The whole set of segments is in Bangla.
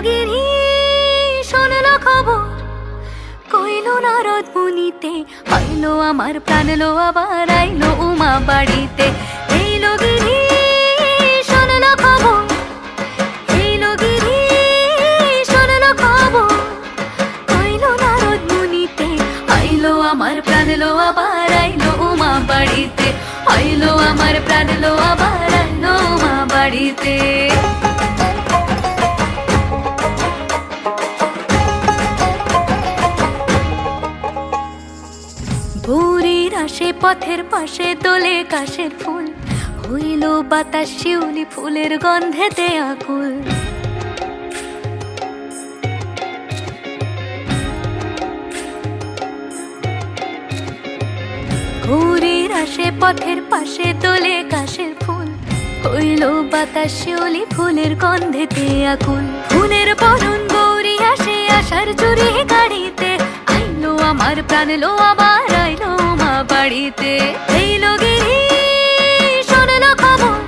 গিরি মুনিতে আমার প্রাণ লো, আবার আইলো উমা বাড়িতে। এইলো গিরি শোনল খবর। খবর। মুনিতে আমার প্রাণ লো, আবার আইলো উমা বাড়িতে। আইলো আমার প্রাণ লো, আবার আইলো উমা বাড়িতে। ভোরের আসে, পথের পাশে তোলে কাশের ফুল। হইল বাতাস, শিউলি ফুলের গন্ধেতে আকুল। ভোরের আসে, পথের পাশে তোলে কাশের ফুল। হইল বাতাস, শিউলি ফুলের গন্ধেতে আকুল। ফুলের বরণ গৌরী আসে আসার চুরি আইলো আমার প্রাণ লো আবার আইলো মা বাড়িতে। এইলো গিরি শোনলো খবর।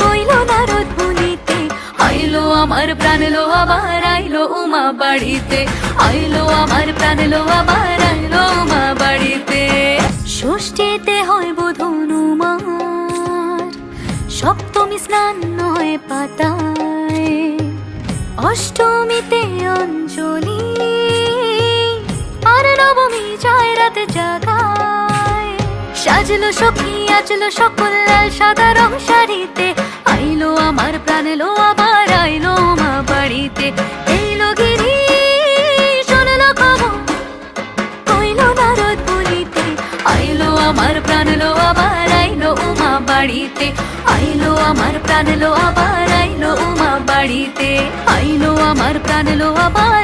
কইলো, নারদ মুনিতে। আইলো আমার প্রাণ লো আবার আইলো উমা বাড়িতে। আইলো আমার প্রাণ লো আবার আইলো উমা বাড়িতে। ষষ্ঠীতে হয় বোধনুমার সপ্তমী স্নান নয় পাতায়। অষ্টমীতে অঞ্জলি রাত জাগায়। সাজলো সখী আজলো সকল লাল সাদা রং শাড়িতে। আইলো আমার প্রাণ লো আবার, আইলো মা বাড়িতে। এইলো গিরি, শোনলো খবর, কইলো নারদ বলিতে। আইলো আমার প্রাণ লো আবার, আইলো উমা বাড়িতে। আইলো আমার প্রাণ লো আবার, আইলো উমা বাড়িতে। আইলো আমার প্রাণ লো আবার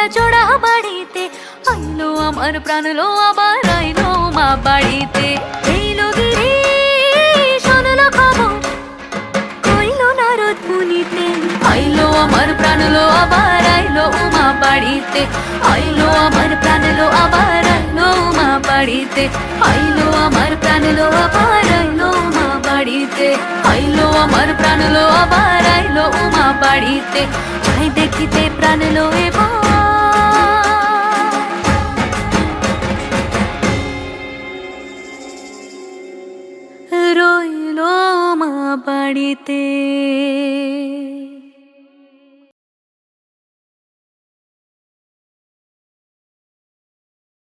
বাংলা জোড়া বাড়িতে, আইলো আমার প্রাণ লো আবার আইলো মা বাড়িতে। এইলো গিরি শোনলো খবর, কইলো নারদ মুনিতে। আইলো আমার প্রাণ লো আবার আইলো উমা বাড়িতে। আইলো আমার প্রাণ লো আবার আইলো উমা বাড়িতে। আইলো আমার প্রাণ লো আবার আইলো উমা বাড়িতে। আইলো আমার প্রাণ লো আবার আইলো উমা বাড়িতে। যাই দেখিতে প্রাণ লো বাড়িতে